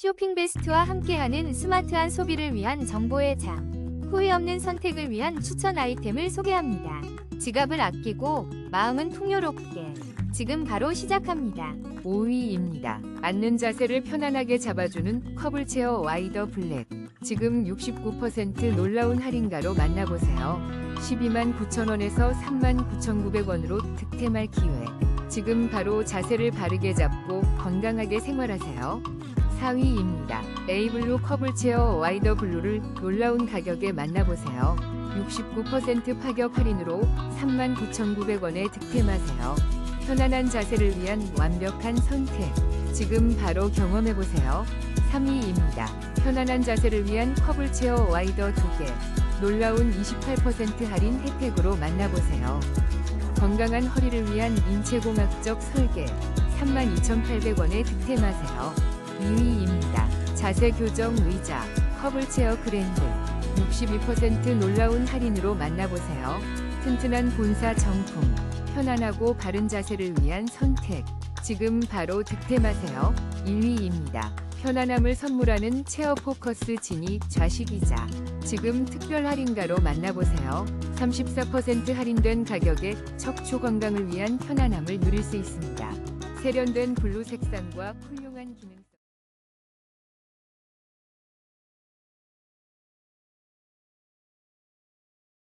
쇼핑 베스트와 함께하는 스마트한 소비를 위한 정보의 장. 후회 없는 선택을 위한 추천 아이템을 소개합니다. 지갑을 아끼고 마음은 풍요롭게. 지금 바로 시작합니다. 5위입니다. 앉는 자세를 편안하게 잡아주는 컵을 체어 와이더 블랙. 지금 69% 놀라운 할인가로 만나보세요. 12만 9천원에서 3만 9,900원으로 득템할 기회. 지금 바로 자세를 바르게 잡고 건강하게 생활하세요. 4위입니다. 에이블루 컵을 체어 와이더 블루를 놀라운 가격에 만나보세요. 69% 파격 할인으로 39,900원에 득템하세요. 편안한 자세를 위한 완벽한 선택. 지금 바로 경험해보세요. 3위입니다. 편안한 자세를 위한 컵을 체어 와이더 2개. 놀라운 28% 할인 혜택으로 만나보세요. 건강한 허리를 위한 인체공학적 설계. 32,800원에 득템하세요. 2위입니다. 자세 교정 의자. 컵을 체어 그랜드. 62% 놀라운 할인으로 만나보세요. 튼튼한 본사 정품. 편안하고 바른 자세를 위한 선택. 지금 바로 득템하세요. 1위입니다. 편안함을 선물하는 체어 포커스 지니 좌식이자. 지금 특별 할인가로 만나보세요. 34% 할인된 가격에 척추 건강을 위한 편안함을 누릴 수 있습니다. 세련된 블루 색상과 훌륭한 기능.